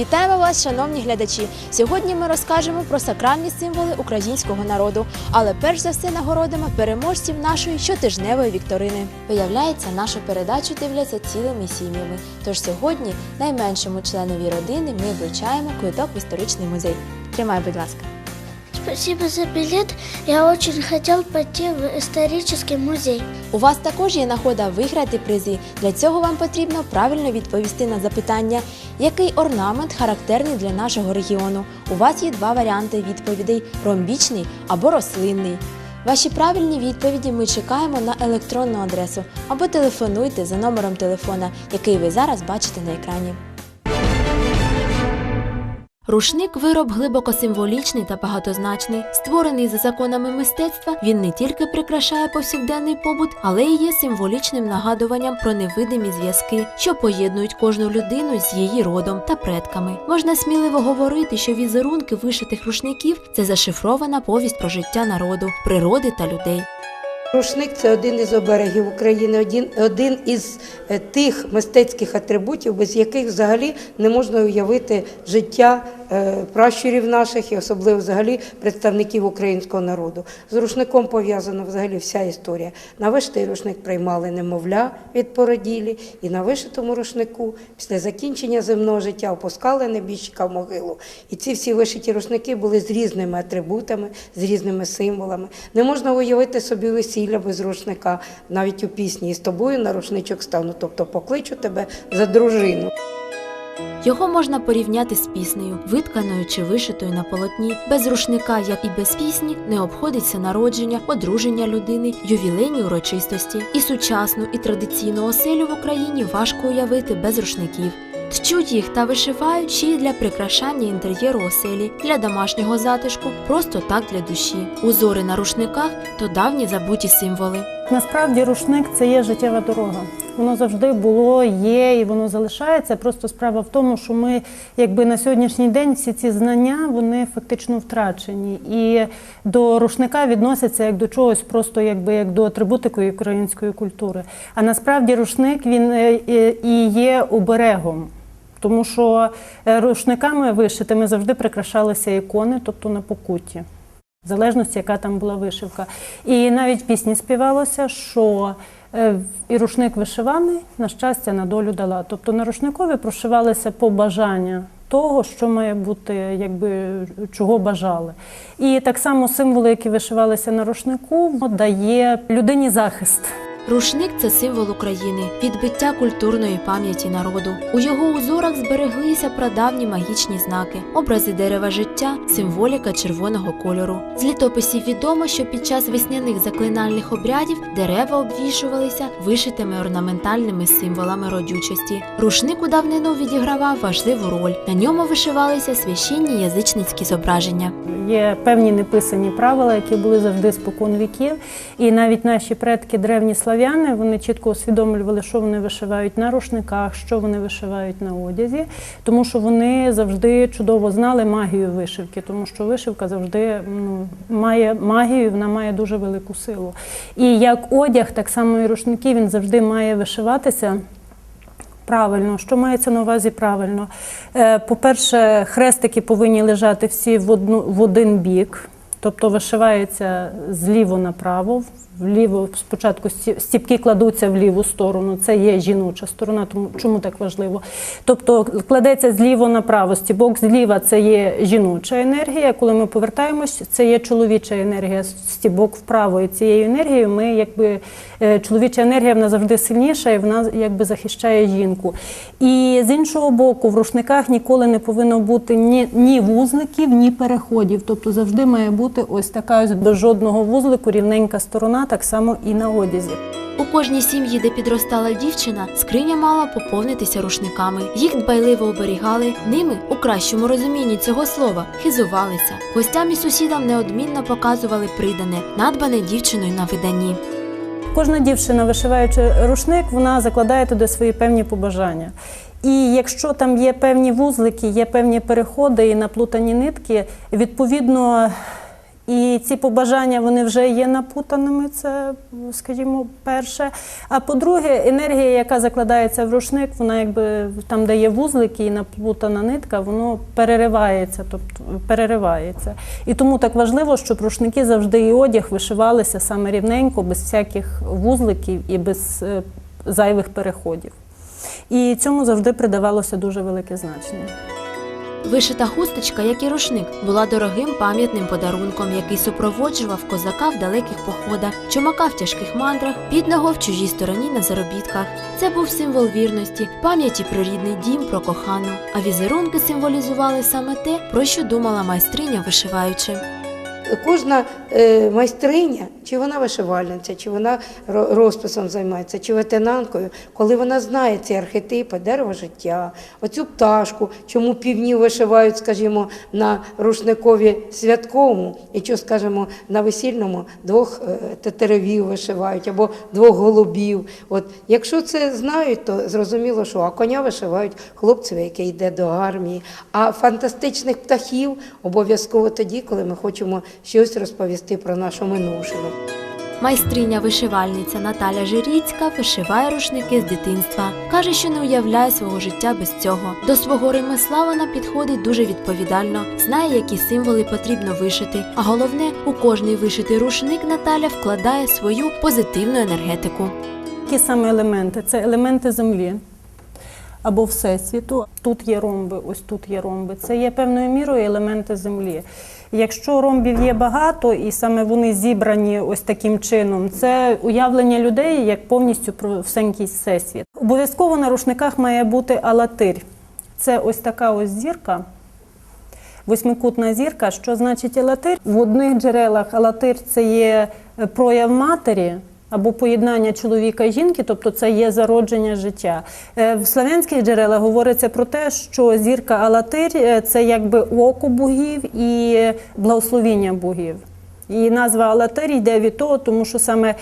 Вітаємо вас, шановні глядачі! Сьогодні ми розкажемо про сакральні символи українського народу. Але перш за все нагородимо переможців нашої щотижневої вікторини. Виявляється, нашу передачу дивляться цілими сім'ями. Тож сьогодні найменшому членові родини ми вручаємо квиток в історичний музей. Тримай, будь ласка. Спасибо за билет. Я очень хотел пойти в исторический музей. У вас також є нагода виграти призи. Для цього вам потрібно правильно відповісти на запитання, який орнамент характерний для нашого регіону. У вас є два варіанти відповідей: ромбічний або рослинний. Ваші правильні відповіді ми чекаємо на електронну адресу або телефонуйте за номером телефона, який ви зараз бачите на екрані. Рушник вироб глибоко символічний та багатозначний. Створений за законами мистецтва, він не тільки прикрашає повсякденний побут, але й є символічним нагадуванням про невидимі зв'язки, що поєднують кожну людину з її родом та предками. Можна сміливо говорити, що візерунки вишитих рушників це зашифрована повість про життя народу, природи та людей. Рушник це один із оберегів України, один, один із е, тих мистецьких атрибутів, без яких взагалі не можна уявити життя пращурів наших і особливо взагалі представників українського народу. З рушником пов'язана взагалі вся історія. На вишитий рушник приймали немовля від породілі, і на вишитому рушнику після закінчення земного життя опускали небіжчика в могилу. І ці всі вишиті рушники були з різними атрибутами, з різними символами. Не можна уявити собі весілля без рушника, навіть у пісні. І з тобою на рушничок стану, тобто покличу тебе за дружину. Його можна порівняти з піснею, витканою чи вишитою на полотні. Без рушника, як і без пісні, не обходиться народження, одруження людини, ювілейні урочистості. І сучасну, і традиційну оселю в Україні важко уявити без рушників. Тчуть їх та вишивають ще й для прикрашання інтер'єру оселі, для домашнього затишку, просто так для душі. Узори на рушниках то давні забуті символи. Насправді рушник це є життєва дорога. Воно завжди було, є і воно залишається. Просто справа в тому, що ми, якби на сьогоднішній день, всі ці знання вони фактично втрачені. І до рушника відносяться як до чогось, просто якби як до атрибутики української культури. А насправді рушник він е, і є оберегом. Тому що е, рушниками вишитими завжди прикрашалися ікони, тобто на покутті. В залежності, яка там була вишивка. І навіть пісні співалося, що і рушник вишиваний, на щастя, на долю дала. Тобто на рушникові прошивалися побажання того, що має бути, якби чого бажали. І так само символи, які вишивалися на рушнику, дає людині захист. Рушник це символ України, відбиття культурної пам'яті народу. У його узорах збереглися прадавні магічні знаки, образи дерева життя, символіка червоного кольору. З літописів відомо, що під час весняних заклинальних обрядів дерева обвішувалися вишитими орнаментальними символами родючості. Рушник у давнину відігравав важливу роль. На ньому вишивалися священні язичницькі зображення. Є певні неписані правила, які були завжди спокон віків. І навіть наші предки древні слав'яни вони чітко усвідомлювали, що вони вишивають на рушниках, що вони вишивають на одязі, тому що вони завжди чудово знали магію вишивки, тому що вишивка завжди ну, має магію, вона має дуже велику силу. І як одяг, так само і рушники, він завжди має вишиватися. Правильно, що мається на увазі правильно? Е, По-перше, хрестики повинні лежати всі в, одну, в один бік, тобто вишивається зліво направо. Вліво спочатку сті- стіпки кладуться в ліву сторону, це є жіноча сторона, тому чому так важливо? Тобто кладеться зліво направо, стібок зліва це є жіноча енергія. Коли ми повертаємось, це є чоловіча енергія. Стібок вправо. І цією енергією ми якби е, чоловіча енергія вона завжди сильніша і вона якби захищає жінку. І з іншого боку, в рушниках ніколи не повинно бути ні, ні вузликів, ні переходів. Тобто завжди має бути ось така ось без жодного вузлику, рівненька сторона, так само і на одязі. У кожній сім'ї, де підростала дівчина, скриня мала поповнитися рушниками. Їх дбайливо оберігали, ними, у кращому розумінні цього слова, хизувалися. Гостям і сусідам неодмінно показували придане, надбане дівчиною на виданні. Кожна дівчина, вишиваючи рушник, вона закладає туди свої певні побажання. І якщо там є певні вузлики, є певні переходи і наплутані нитки, відповідно І ці побажання вони вже є напутаними. Це, скажімо, перше. А по-друге, енергія, яка закладається в рушник, вона якби там, де є вузлики і наплутана нитка, воно переривається, тобто переривається. І тому так важливо, щоб рушники завжди і одяг вишивалися саме рівненько, без всяких вузликів і без е, зайвих переходів. І цьому завжди придавалося дуже велике значення. Вишита хусточка, як і рушник, була дорогим пам'ятним подарунком, який супроводжував козака в далеких походах, чумака в тяжких мандрах, бідного в чужій стороні на заробітках. Це був символ вірності, пам'яті про рідний дім, про кохану. А візерунки символізували саме те, про що думала майстриня, вишиваючи. Кожна е, майстриня, чи вона вишивальниця, чи вона ро- розписом займається, чи ветенанкою, коли вона знає ці архетипи, дерево життя, оцю пташку, чому півні вишивають, скажімо, на рушникові святковому, і що, скажімо, на весільному двох е, тетеревів вишивають або двох голубів. От якщо це знають, то зрозуміло, що а коня вишивають хлопцеві, який йде до армії. А фантастичних птахів обов'язково тоді, коли ми хочемо щось розповісти про нашу минувшину. Майстриня-вишивальниця Наталя Жиріцька вишиває рушники з дитинства. Каже, що не уявляє свого життя без цього. До свого ремесла вона підходить дуже відповідально, знає, які символи потрібно вишити. А головне, у кожний вишитий рушник Наталя вкладає свою позитивну енергетику. Які саме елементи? Це елементи землі або всесвіту. Тут є ромби, ось тут є ромби. Це є певною мірою елементи землі. Якщо ромбів є багато, і саме вони зібрані ось таким чином, це уявлення людей як повністю про всенький всесвіт. Обов'язково на рушниках має бути алатирь. Це ось така ось зірка. Восьмикутна зірка, що значить алатир? В одних джерелах алатир це є е, прояв матері або поєднання чоловіка і жінки, тобто це є зародження життя. Е, В славянських джерелах говориться про те, що зірка алатир е, це якби око богів і благословіння богів. І назва алатир йде від того, тому що саме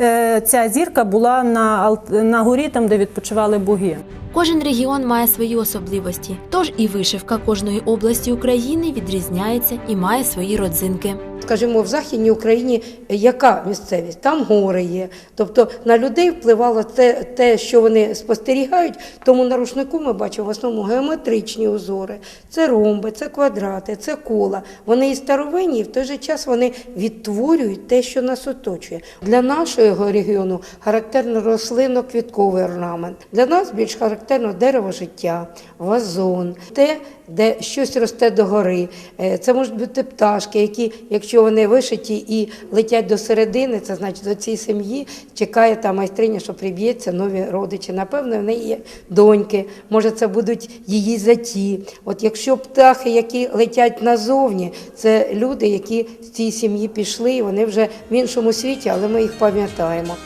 е, ця зірка була на, на горі, там, де відпочивали боги. Кожен регіон має свої особливості, тож і вишивка кожної області України відрізняється і має свої родзинки. Скажімо, в Західній Україні яка місцевість? Там гори є. Тобто на людей впливало те, те, що вони спостерігають, тому на рушнику ми бачимо в основному геометричні узори. Це ромби, це квадрати, це кола. Вони і старовинні, і в той же час вони відтворюють те, що нас оточує. Для нашого регіону характерно рослинно-квітковий орнамент. Для нас більш характерно дерево життя, вазон, те, де щось росте догори. Е, Це можуть бути пташки, які, якщо вони вишиті і летять до середини, це значить до цієї сім'ї чекає та майстриня, що приб'ється нові родичі. Напевно, в неї є доньки, може, це будуть її заті. От якщо птахи, які летять назовні, це люди, які з цієї сім'ї пішли, вони вже в іншому світі, але ми їх пам'ятаємо.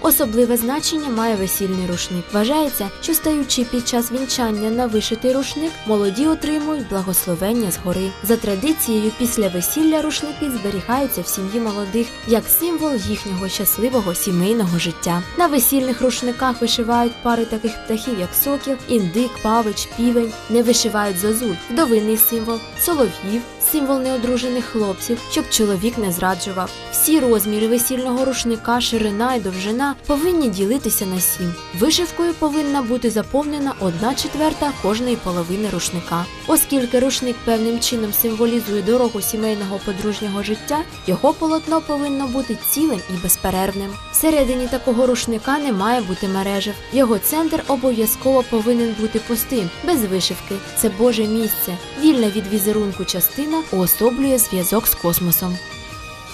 Особливе значення має весільний рушник. Вважається, що стаючи під час вінчання на вишитий рушник, молоді отримують благословення згори. За традицією, після весілля рушники зберігаються в сім'ї молодих як символ їхнього щасливого сімейного життя. На весільних рушниках вишивають пари таких птахів, як сокіл, індик, павич, півень. Не вишивають зозуль, вдовинний символ, солов'їв, символ неодружених хлопців, щоб чоловік не зраджував. Всі розміри весільного рушника, ширина і довжина повинні ділитися на сім. Вишивкою повинна бути заповнена одна четверта кожної половини рушника. Оскільки рушник певним чином символізує дорогу сімейного подружнього життя, його полотно повинно бути цілим і безперервним. Всередині такого рушника не має бути мережев. Його центр обов'язково повинен бути пустим, без вишивки. Це Боже місце, вільна від візерунку частина уособлює зв'язок з космосом.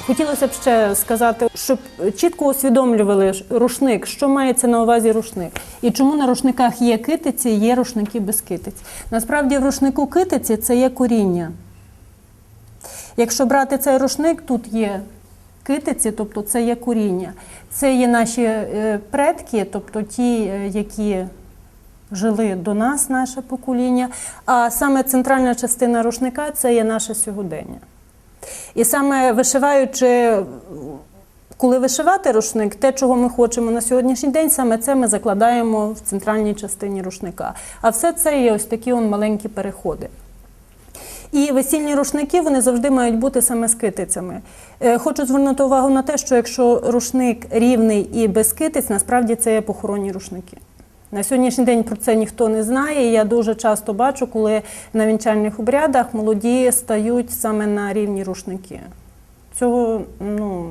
Хотілося б ще сказати, щоб чітко усвідомлювали рушник, що мається на увазі рушник, і чому на рушниках є китиці, є рушники без китиць. Насправді в рушнику китиці це є коріння. Якщо брати цей рушник, тут є китиці, тобто це є коріння. Це є наші е, предки, тобто ті, е, які жили до нас, наше покоління. А саме центральна частина рушника це є наше сьогодення. І саме вишиваючи, коли вишивати рушник, те, чого ми хочемо на сьогоднішній день, саме це ми закладаємо в центральній частині рушника. А все це є ось такі он маленькі переходи. І весільні рушники вони завжди мають бути саме з китицями. Е, Хочу звернути увагу на те, що якщо рушник рівний і без китиць, насправді це є похоронні рушники. На сьогоднішній день про це ніхто не знає. Я дуже часто бачу, коли на вінчальних обрядах молоді стають саме на рівні рушники. Цього ну,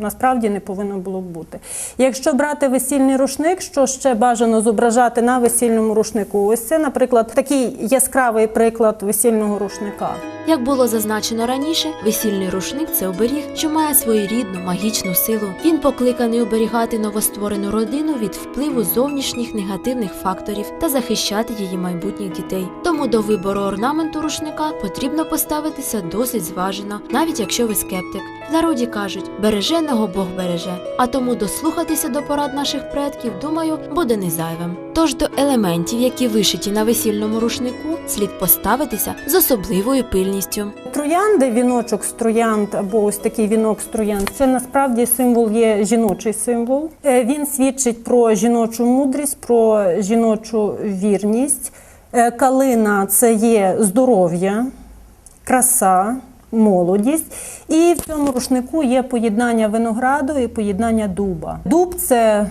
насправді не повинно було б бути. Якщо брати весільний рушник, що ще бажано зображати на весільному рушнику? Ось це, наприклад, такий яскравий приклад весільного рушника. Як було зазначено раніше, весільний рушник це оберіг, що має своєрідну магічну силу. Він покликаний оберігати новостворену родину від впливу зовнішніх негативних факторів та захищати її майбутніх дітей. Тому до вибору орнаменту рушника потрібно поставитися досить зважено, навіть якщо ви скептик. В народі кажуть, береженого Бог береже. А тому дослухатися до порад наших предків, думаю, буде не зайвим. Тож до елементів, які вишиті на весільному рушнику, слід поставитися з особливою пильністю. Троянди, віночок з троянд або ось такий вінок з троянд, це насправді символ є жіночий символ. Е, Він свідчить про жіночу мудрість, про жіночу вірність. Е, Калина це є здоров'я, краса, молодість. І в цьому рушнику є поєднання винограду і поєднання дуба. Дуб це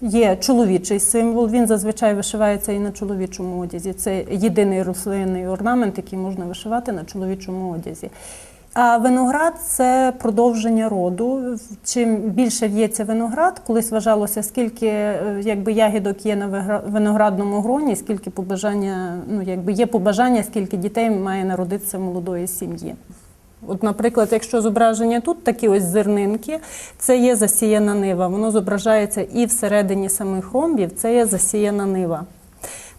є чоловічий символ. Він зазвичай вишивається і на чоловічому одязі. Це єдиний рослинний орнамент, який можна вишивати на чоловічому одязі. А виноград це продовження роду. Чим більше в'ється виноград, колись вважалося, скільки е, якби ягідок є на виноградному гроні, скільки побажання, ну якби є побажання, скільки дітей має народитися молодої сім'ї. От, наприклад, якщо зображення тут такі ось зернинки, це є засіяна нива. Воно зображається і всередині самих ромбів, це є засіяна нива.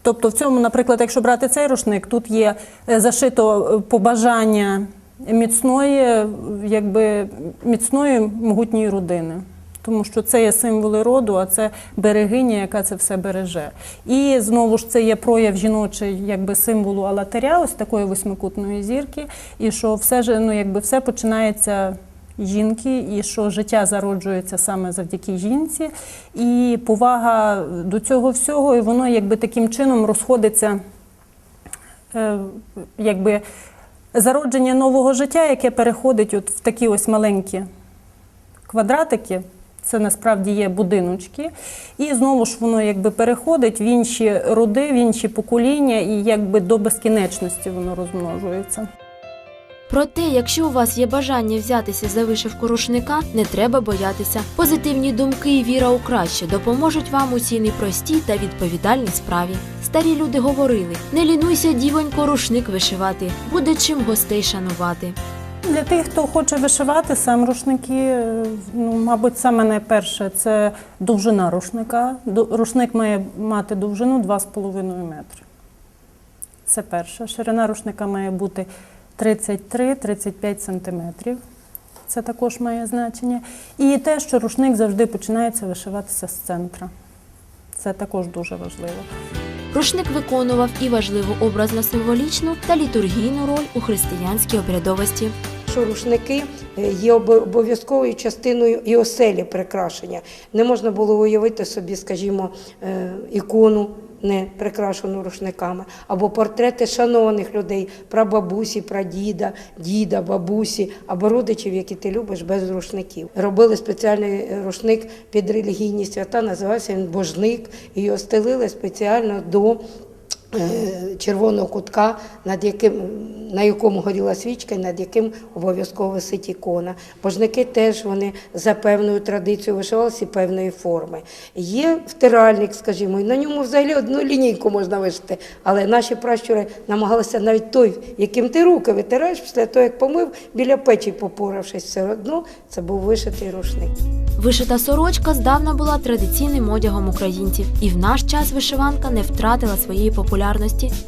Тобто, в цьому, наприклад, якщо брати цей рушник, тут є е, зашито е, побажання міцної, е, якби міцної могутньої родини. Тому що це є символи роду, а це берегиня, яка це все береже. І знову ж це є прояв жіночий, якби символу алатаря, ось такої восьмикутної зірки, і що все ж ну, якби все починається жінки, і що життя зароджується саме завдяки жінці, і повага до цього всього, і воно якби таким чином розходиться, е, якби зародження нового життя, яке переходить от в такі ось маленькі квадратики. Це насправді є будиночки, і знову ж воно якби переходить в інші роди, в інші покоління, і якби до безкінечності воно розмножується. Проте, якщо у вас є бажання взятися за вишивку рушника, не треба боятися. Позитивні думки і віра у краще допоможуть вам у цій непростій та відповідальній справі. Старі люди говорили: не лінуйся, дівонько, рушник вишивати, буде чим гостей шанувати. Для тих, хто хоче вишивати сам рушники, е, ну, мабуть, саме найперше це довжина рушника. Рушник має мати довжину 2,5 метри. Це перше. Ширина рушника має бути 33-35 сантиметрів. Це також має значення. І те, що рушник завжди починається вишиватися з центра. Це також дуже важливо. Рушник виконував і важливу образно-символічну та літургійну роль у християнській обрядовості. що рушники е, є обов'язковою частиною і оселі прикрашення. Не можна було уявити собі, скажімо, е, ікону не прикрашену рушниками, або портрети шанованих людей, прабабусі, прадіда, діда, бабусі, або родичів, які ти любиш, без рушників. Робили спеціальний рушник під релігійні свята, називався він божник, і його стелили спеціально до червоного кутка, над яким, на якому горіла свічка, і над яким обов'язково висить ікона. Божники теж вони за певною традицією вишивалися певної форми. Є втиральник, скажімо, і на ньому взагалі одну лінійку можна вишити. Але наші пращури намагалися навіть той, яким ти руки витираєш, після того, як помив, біля печі попоравшись, все одно це був вишитий рушник. Вишита сорочка здавна була традиційним одягом українців, і в наш час вишиванка не втратила своєї популярності.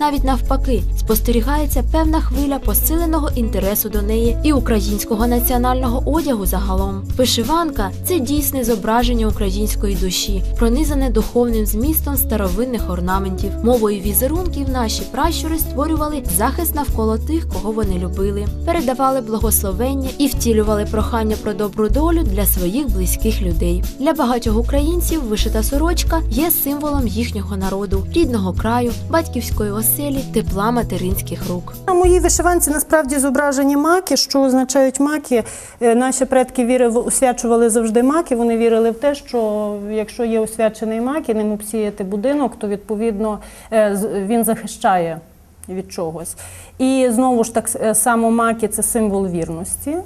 Навіть навпаки, спостерігається певна хвиля посиленого інтересу до неї і українського національного одягу загалом. Вишиванка це дійсне зображення української душі, пронизане духовним змістом старовинних орнаментів. Мовою візерунків наші пращури створювали захист навколо тих, кого вони любили, передавали благословення і втілювали прохання про добру долю для своїх близьких людей. Для багатьох українців вишита сорочка є символом їхнього народу, рідного краю, батьківщини батьківської оселі, тепла материнських рук. На моїй вишиванці насправді зображені маки, що означають маки. Е, Наші предки вірили, освячували завжди маки. Вони вірили в те, що якщо є освячений мак і ним обсіяти будинок, то відповідно е, він захищає від чогось. І знову ж так е, само маки це символ вірності.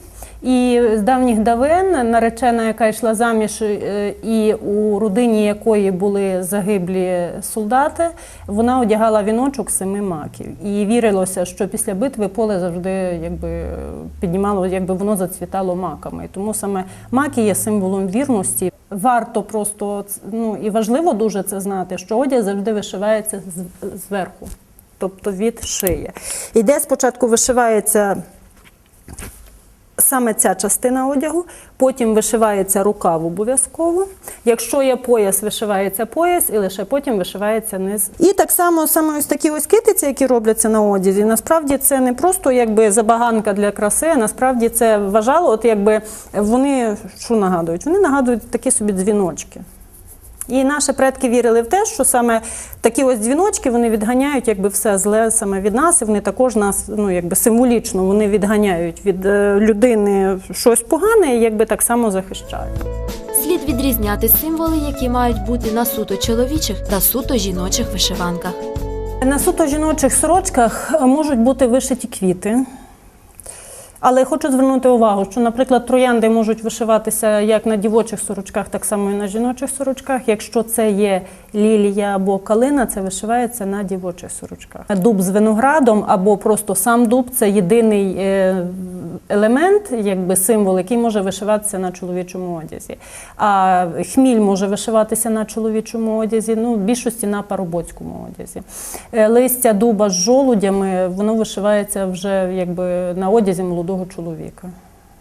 І з давніх давен наречена, яка йшла заміж, е, і у родині якої були загиблі солдати, вона одягала віночок семи маків. І вірилося, що після битви поле завжди якби піднімало, якби воно зацвітало маками. Тому саме маки є символом вірності. Варто просто ну і важливо дуже це знати, що одяг завжди вишивається зверху, тобто від шиї. Іде спочатку вишивається саме ця частина одягу, потім вишивається рукав обов'язково. Якщо є пояс, вишивається пояс, і лише потім вишивається низ. І так само саме ось такі ось китиці, які робляться на одязі. Насправді це не просто якби забаганка для краси, а насправді це вважало, от якби вони що нагадують? Вони нагадують такі собі дзвіночки. І наші предки вірили в те, що саме такі ось дзвіночки вони відганяють якби все зле саме від нас, і вони також нас ну якби символічно вони відганяють від е, людини щось погане, і якби так само захищають. Слід відрізняти символи, які мають бути на суто чоловічих та суто жіночих вишиванках. На суто жіночих сорочках е, можуть бути вишиті квіти. Але хочу звернути увагу, що, наприклад, троянди можуть вишиватися як на дівочих сорочках, так само і на жіночих сорочках. Якщо це є лілія або калина, це вишивається на дівочих сорочках. Дуб з виноградом або просто сам дуб це єдиний е, елемент, якби символ, який може вишиватися на чоловічому одязі. А хміль може вишиватися на чоловічому одязі, ну, в більшості на парубоцькому одязі. Е, Листя дуба з жолудями, воно вишивається вже якби на одязі молодого чоловіка.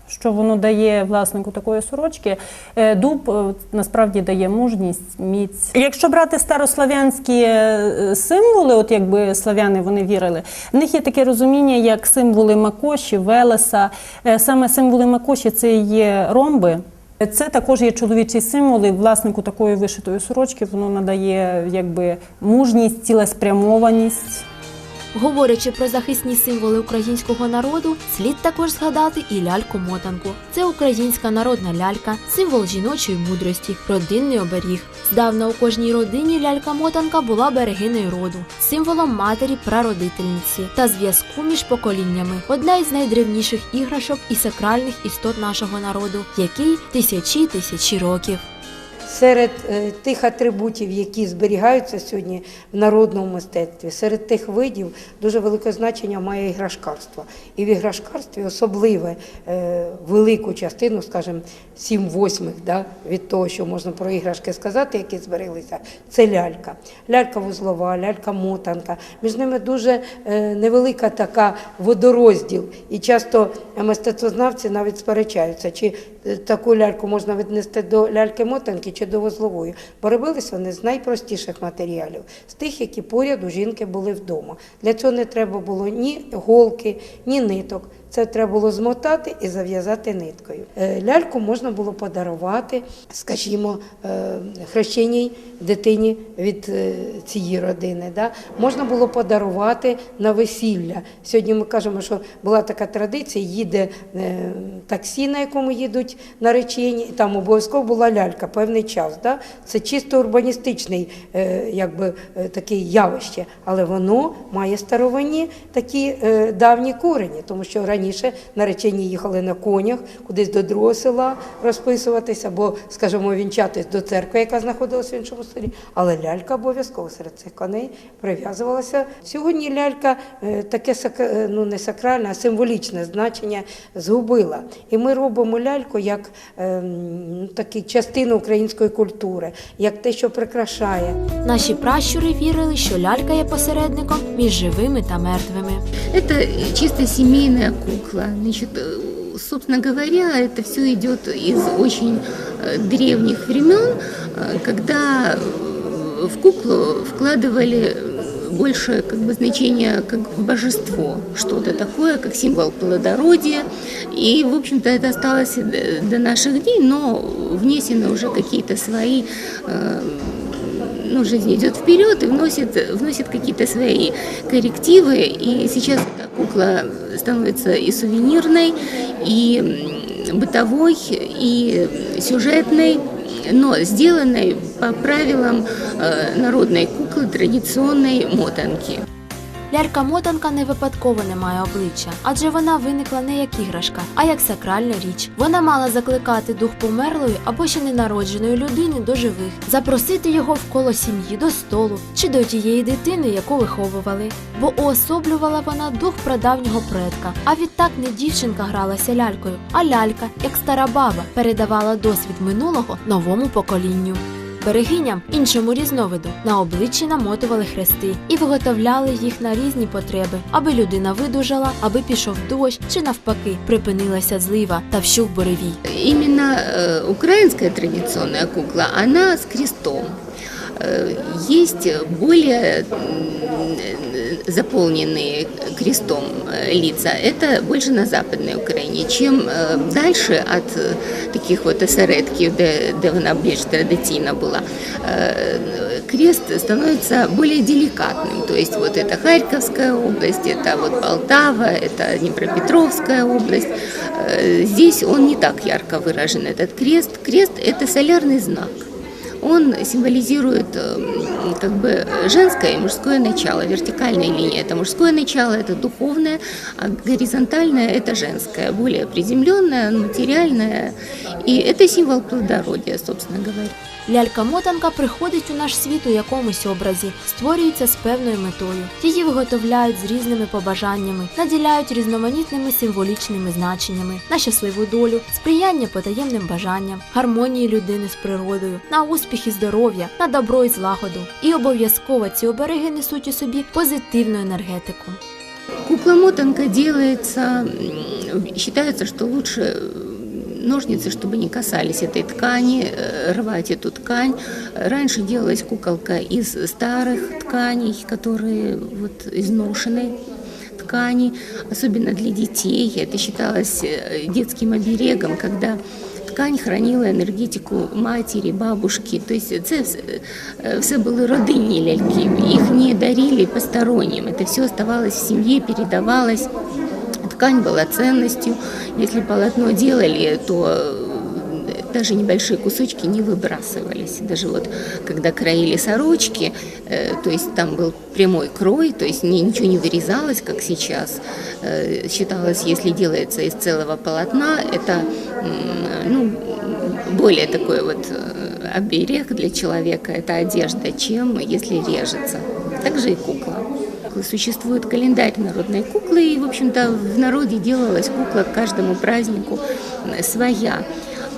Що воно дає власнику такої сорочки? Е, Дуб е, насправді дає мужність, міць. Якщо брати старослав'янські е, символи, от якби слав'яни вони вірили, в них є таке розуміння, як символи Макоші, Велеса. Саме символи Макоші це є ромби. Це також є чоловічий символ, і власнику такої вишитої сорочки воно надає якби мужність, цілеспрямованість. Говорячи про захисні символи українського народу, слід також згадати і ляльку-мотанку. Це українська народна лялька, символ жіночої мудрості, родинний оберіг. Здавна у кожній родині лялька-мотанка була берегиною роду, символом матері прародительниці та зв'язку між поколіннями. Одна із найдревніших іграшок і сакральних істот нашого народу, який тисячі тисячі років. Серед е, тих атрибутів, які зберігаються сьогодні в народному мистецтві, серед тих видів дуже велике значення має іграшкарство. І в іграшкарстві особливе е, велику частину, скажімо, 7 восьмих да, від того, що можна про іграшки сказати, які збереглися, це лялька. Лялька вузлова, лялька мотанка. Між ними дуже е, невелика така водорозділ. І часто мистецтвознавці навіть сперечаються, чи таку ляльку можна віднести до ляльки-мотанки чи до вузлової. Бо робились вони з найпростіших матеріалів, з тих, які поряд у жінки були вдома. Для цього не треба було ні голки, ні ниток. Це треба було змотати і зав'язати ниткою. Е, Ляльку можна було подарувати, скажімо, е, хрещеній дитині від е, цієї родини. Можна було подарувати на весілля. Сьогодні ми кажемо, що була така традиція, їде таксі, на якому їдуть наречені, і там обов'язково була лялька певний час. Це чисто е, е, таке явище, але воно має старовинні такі давні корені, тому що раніше наречені їхали на конях кудись до другого села розписуватися, або, скажімо, вінчатись до церкви, яка знаходилася в іншому селі. Але лялька обов'язково серед цих коней прив'язувалася. Сьогодні лялька е, таке е, ну, не сакральне, а символічне значення згубила. І ми робимо ляльку як ну, таку частину української культури, як те, що прикрашає. Наші пращури вірили, що лялька є посередником між живими та мертвими. Это чисто семейная кукла. Значит, э, собственно говоря, это все идет из очень э, древних времен, э, когда э, в куклу вкладывали больше как бы значение как божество, что-то такое, как символ плодородия. И, в общем-то, это осталось и до- до наших дней, но внесены уже какие-то свои э, ну, жизнь идет вперед и вносит, вносит какие-то свои коррективы. И сейчас эта кукла становится и сувенирной, и м, бытовой, и сюжетной, но сделанной по правилам э, народной куклы, традиционной мотанки. Лялька-мотанка не випадково не має обличчя, адже вона виникла не як іграшка, а як сакральна річ. Вона мала закликати дух померлої або ще ненародженої людини до живих, запросити його в коло сім'ї до столу чи до тієї дитини, яку виховували. Бо уособлювала вона дух прадавнього предка. А відтак не дівчинка гралася лялькою, а лялька, як стара баба, передавала досвід минулого новому поколінню. Берегиням іншому різновиду на обличчі намотували хрести і виготовляли їх на різні потреби, аби людина видужала, аби пішов дощ чи навпаки припинилася злива та вщух буревій. Іменно українська традиційна кукла, вона з крестом. Э, Есть более м, заполненные крестом э, лица. Это больше на Западной Украине. Чем э, дальше от э, таких вот осередків, де, де вона більш традиційна була, э, крест становится более деликатным. То есть вот это Харьковская область, это вот Полтава, это Днепропетровская область. Э, Здесь он не так ярко выражен, этот крест. Крест – это солярный знак. Он символизирует э, как бы женское и мужское начало. Вертикальная линия – это мужское начало, это духовное, а горизонтальное – это женское, более приземленное, материальное. И это символ плодородия, собственно говоря. Лялька-мотанка приходить у наш світ у якомусь образі, створюється з певною метою. Її виготовляють з різними побажаннями, наділяють різноманітними символічними значеннями на щасливу долю, сприяння потаємним бажанням, гармонії людини з природою, на успіх і здоров'я, на добро і злагоду. І обов'язково ці обереги несуть у собі позитивну енергетику. Кукла-мотанка делается, считается, что лучше ножницы, чтобы не касались этой ткани, э, рвать эту ткань. Раньше делалась куколка из старых тканей, которые вот изношены ткани, особенно для детей. Это считалось э, детским оберегом, когда ткань хранила енергетику матері, бабушки. Тобто це все, е, все були родинні ляльки. Їх не дарили посторонним. Это все оставалось в семье, передавалось. Ткань была ценностью. Если полотно делали, то э, даже небольшие кусочки не выбрасывались. Даже вот когда краили сорочки, э, то есть там был прямой крой, то есть ни- ничего не вырезалось, как сейчас. Э, Считалось, если делается из целого полотна, это м, ну, более такой вот э, оберег для человека, это одежда, чем если режется. Также и кукла. Существует календарь народной куклы, и, в общем-то, в народе делалась кукла к каждому празднику своя.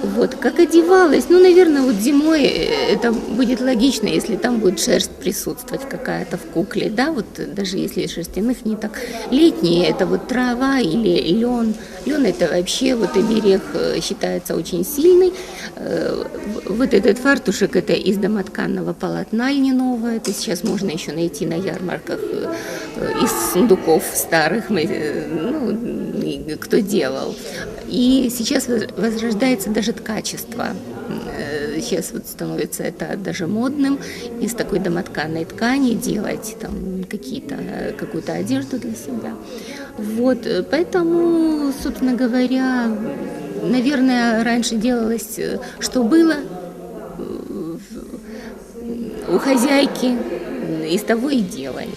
Вот, как одевалась, ну, наверное, вот зимой э, это будет логично, если там будет шерсть присутствовать какая-то в кукле, да, вот э, даже если шерстяных ниток. Летние это вот трава или лен. Лен это вообще вот оберег э, считается очень сильный. Э, в- Вот этот фартушек это из домотканного полотна льняного, это сейчас можно еще найти на ярмарках э, э, из сундуков старых, мы, э, ну, и кто делал. И сейчас воз- возрождается даже ткачество. Э, Сейчас вот становится это даже модным из такой домотканной ткани делать там какие-то э, какую-то одежду для себя. Вот, э, поэтому, собственно говоря, наверное, раньше делалось, э, что было э, в- у хозяйки, м, из того и делали.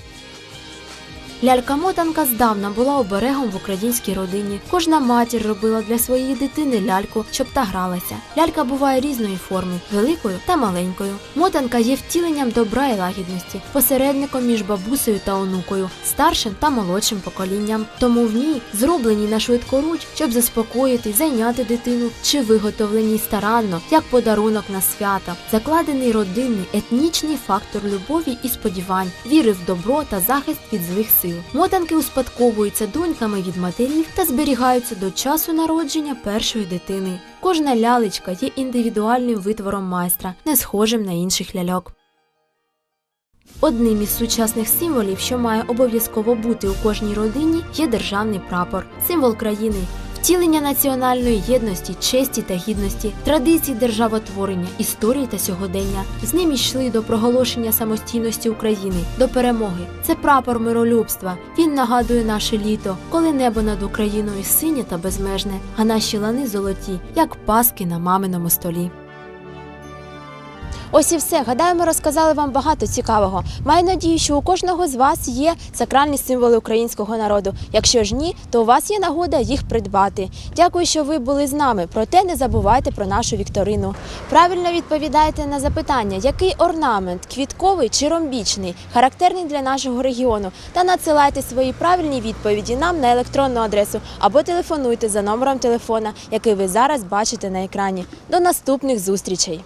Лялька-мотанка здавна була оберегом в українській родині. Кожна матір робила для своєї дитини ляльку, щоб та гралася. Лялька буває різної форми великою та маленькою. Мотанка є втіленням добра і лагідності, посередником між бабусею та онукою, старшим та молодшим поколінням. Тому в ній зроблені на швидкоруч, щоб заспокоїти, зайняти дитину, чи виготовлені старанно, як подарунок на свята, закладений родинний етнічний фактор любові і сподівань, віри в добро та захист від злих сил. Мотанки успадковуються доньками від матерів та зберігаються до часу народження першої дитини. Кожна лялечка є індивідуальним витвором майстра, не схожим на інших ляльок. Одним із сучасних символів, що має обов'язково бути у кожній родині, є державний прапор, символ країни. Втілення національної єдності, честі та гідності, традицій державотворення, історії та сьогодення. З ним йшли до проголошення самостійності України, до перемоги. Це прапор миролюбства. Він нагадує наше літо, коли небо над Україною синє та безмежне, а наші лани золоті, як паски на маминому столі. Ось і все. Гадаю, ми розказали вам багато цікавого. Маю надію, що у кожного з вас є сакральні символи українського народу. Якщо ж ні, то у вас є нагода їх придбати. Дякую, що ви були з нами. Проте не забувайте про нашу вікторину. Правильно відповідайте на запитання, який орнамент, квітковий чи ромбічний, характерний для нашого регіону, та надсилайте свої правильні відповіді нам на електронну адресу або телефонуйте за номером телефона, який ви зараз бачите на екрані. До наступних зустрічей!